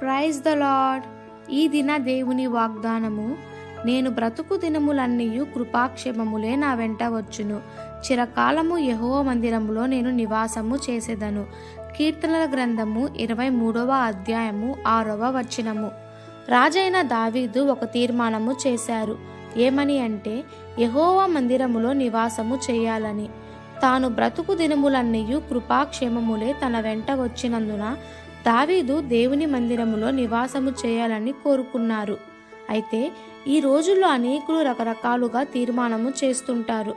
Praise the lord ఈ దిన దేవుని వాగ్దానము నేను బ్రతుకు దినములన్నీయు కృపాక్షేమములే నా వెంట వచ్చును. చిరకాలము యహో మందిరములో నేను నివాసము చేసేదను. కీర్తనల గ్రంథము ఇరవై మూడవ అధ్యాయము ఆరవ వచనము. రాజైన దావీదు ఒక తీర్మానము చేశారు. ఏమని అంటే యహోవా మందిరములో నివాసము చేయాలని. తాను బ్రతుకు దినములన్నీయు కృపాక్షేమములే తన వెంట వచ్చినందున దావీదు దేవుని మందిరములో నివాసము చేయాలని కోరుకున్నారు. అయితే ఈ రోజుల్లో అనేకులు రకరకాలుగా తీర్మానము చేస్తుంటారు.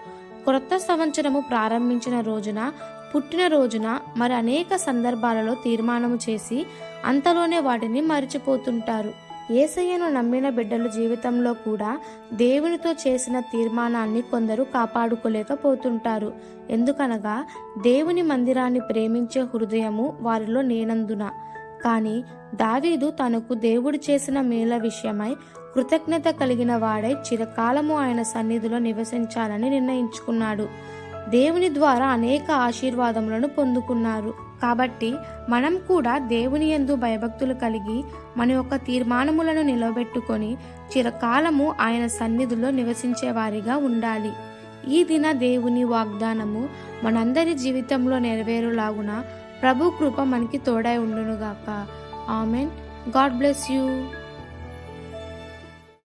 క్రొత్త సంవత్సరము ప్రారంభించిన రోజున పుట్టిన రోజున మరి అనేక సందర్భాలలో తీర్మానము చేసి అంతలోనే వాటిని మరిచిపోతుంటారు. ఏసయ్యను నమ్మిన బిడ్డలు జీవితంలో కూడా దేవునితో చేసిన తీర్మానాన్ని కొందరు కాపాడుకోలేకపోతుంటారు ఎందుకనగా దేవుని మందిరాన్ని ప్రేమించే హృదయము వారిలో నేనందున. కానీ దావీదు తనకు దేవుడు చేసిన మేల విషయమై కృతజ్ఞత కలిగిన వాడై చిరకాలము ఆయన సన్నిధిలో నివసించాలని నిర్ణయించుకున్నాడు. దేవుని ద్వారా అనేక ఆశీర్వాదములను పొందుకున్నారు. కాబట్టి మనం కూడా దేవుని యందు భయభక్తులు కలిగి మన యొక్క తీర్మానములను నిలబెట్టుకొని చిరకాలము ఆయన సన్నిధిలో నివసించే వారిగా ఉండాలి. ఈ దిన దేవుని వాగ్దానము మనందరి జీవితంలో నెరవేరులాగున ప్రభు కృప మనకి తోడై ఉండునుగాక. ఆమెన్. God bless you.